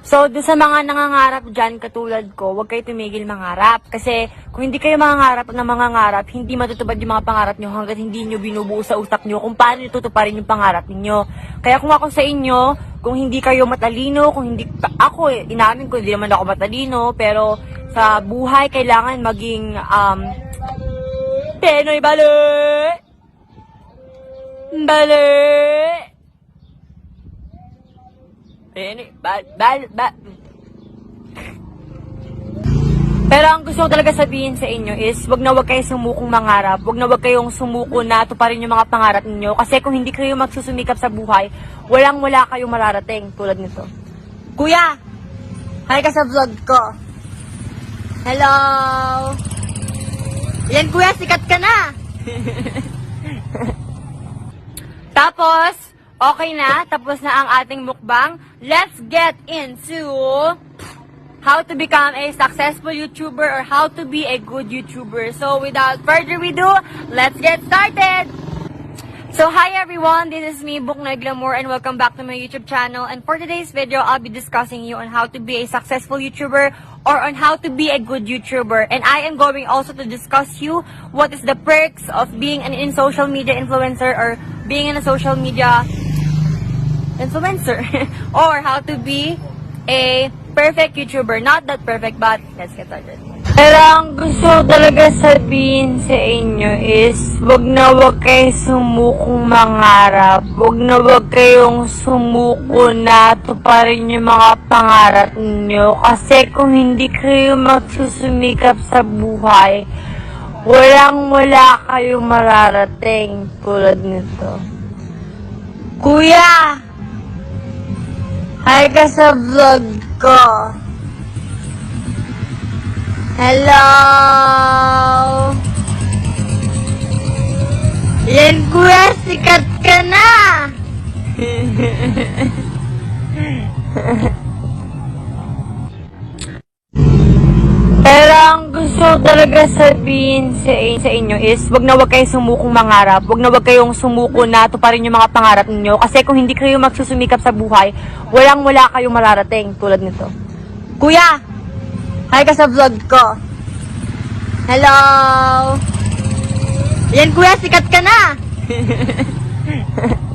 So, doon sa mga nangangarap dyan, katulad ko, huwag kayo tumigil mangarap. Kasi, kung hindi kayo mangangarap na mangangarap, hindi matutupad yung mga pangarap nyo hanggat hindi nyo binubuo sa utak nyo kung paano tutuparin yung pangarap ninyo. Kaya kung ako sa inyo, kung hindi kayo matalino, kung hindi, ako eh, inamin ko, hindi naman ako matalino, pero sa buhay, kailangan maging, um, Penoy balo! Balo! Pero ang gusto ko talaga sabihin sa inyo is, wag na wag kayo sumukong mangarap. Wag na wag kayong sumuko na tuparin yung mga pangarap ninyo. Kasi kung hindi kayo magsusumikap sa buhay, walang wala kayong mararating tulad nito. Kuya! Hi ka sa vlog ko. Hello! Yan kuya, sikat ka na! Tapos, okay na. Tapos na ang ating mukbang. Let's get into how to become a successful YouTuber or how to be a good YouTuber. So, without further ado, let's get started! So, hi everyone! This is me, Buknoy Glamour, and welcome back to my YouTube channel. And for today's video, I'll be discussing you on how to be a successful YouTuber or on how to be a good YouTuber. And I am going also to discuss you what is the perks of being an in social media influencer or being in a social media influencer or how to be a perfect YouTuber. Not that perfect, but let's get started. Pero ang gusto talaga sabihin sa inyo is, wag na wag kayo sumukong mangarap. Wag na wag kayong sumuko na tuparin yung mga pangarap ninyo. Kasi kung hindi kayo magsusumikap sa buhay, walang wala kayong mararating tulad nito. Kuya! Hi ka sa vlog ko. Hello! Yan kuya, sikat ka na! ko talaga sabihin sa, sa inyo is, wag na wag kayo sumukong mangarap. Wag na wag kayong sumuko na tuparin yung mga pangarap ninyo. Kasi kung hindi kayo magsusumikap sa buhay, walang wala kayong mararating tulad nito. Kuya! Hi ka sa vlog ko. Hello! Yan kuya, sikat ka na!